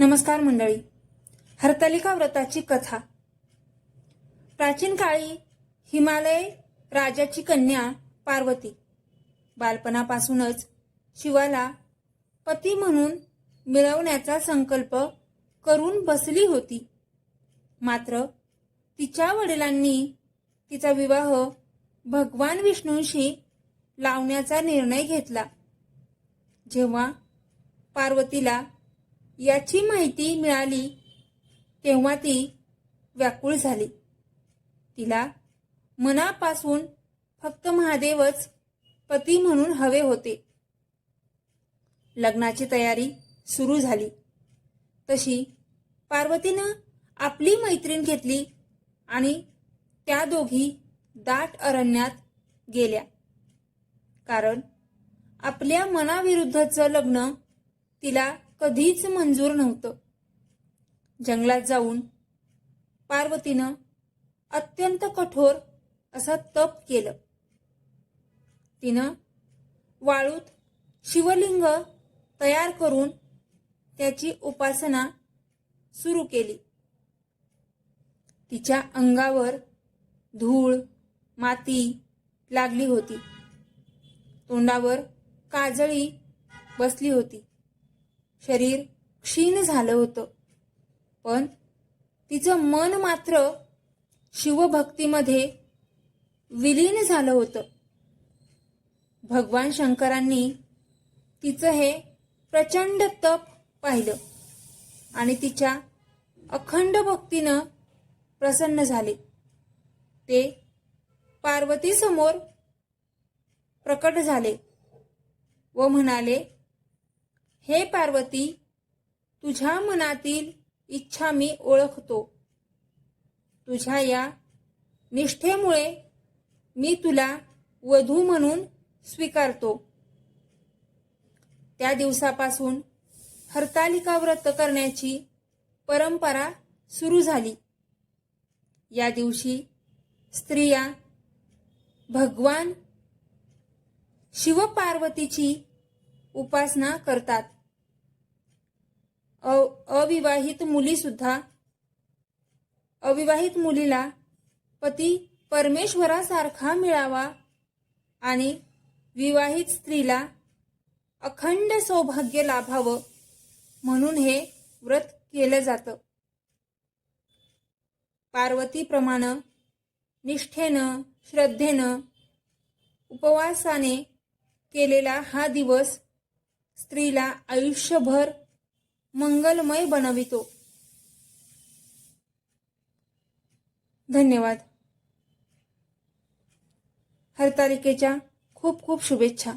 नमस्कार मंडळी. हरतालिका व्रताची कथा. प्राचीन काळी हिमालय राजाची कन्या पार्वती. बालपणापासूनच शिवाला पती म्हणून मिळवण्याचा संकल्प करून बसली होती. मात्र तिच्या वडिलांनी तिचा विवाह भगवान विष्णूंशी लावण्याचा निर्णय घेतला. जेव्हा पार्वतीला याची माहिती मिळाली तेव्हा ती व्याकुळ झाली. तिला मनापासून फक्त महादेवच पती म्हणून हवे होते. लग्नाची तयारी सुरू झाली. तशी पार्वतीनं आपली मैत्रीण घेतली आणि त्या दोघी दाट अरण्यात गेल्या. कारण आपल्या मनाविरुद्धचं लग्न तिला कधीच मंजूर नव्हतं. जंगलात जाऊन पार्वतीनं अत्यंत कठोर असं तप केलं. तिनं वाळूत शिवलिंग तयार करून त्याची उपासना सुरू केली. तिच्या अंगावर धूळ माती लागली होती. तोंडावर काजळी बसली होती. शरीर क्षीण झालं होतं. पण तिचं मन मात्र शिवभक्तीमध्ये विलीन झालं होतं. भगवान शंकरांनी तिचं हे प्रचंड तप पाहिलं आणि तिच्या अखंड भक्तीनं प्रसन्न झाले. ते पार्वतीसमोर प्रकट झाले व म्हणाले हे पार्वती तुझ्या मनातील इच्छा मी ओळखतो. तुझ्या या निष्ठेमुळे मी तुला वधू म्हणून स्वीकारतो. त्या दिवसापासून हरतालिका व्रत करण्याची परंपरा सुरू झाली. या दिवशी स्त्रिया भगवान शिवपार्वतीची उपासना करतात. अविवाहित मुली सुद्धा अविवाहित मुलीला पती परमेश्वरासारखा मिळावा आणि विवाहित स्त्रीला अखंड सौभाग्य लाभावं म्हणून हे व्रत केलं जातं. पार्वतीप्रमाणे निष्ठेनं श्रद्धेनं उपवासाने केलेला हा दिवस स्त्रीला आयुष्यभर मंगलमय बनवितो. धन्यवाद. हरतालिकेच्या खूप खूप शुभेच्छा.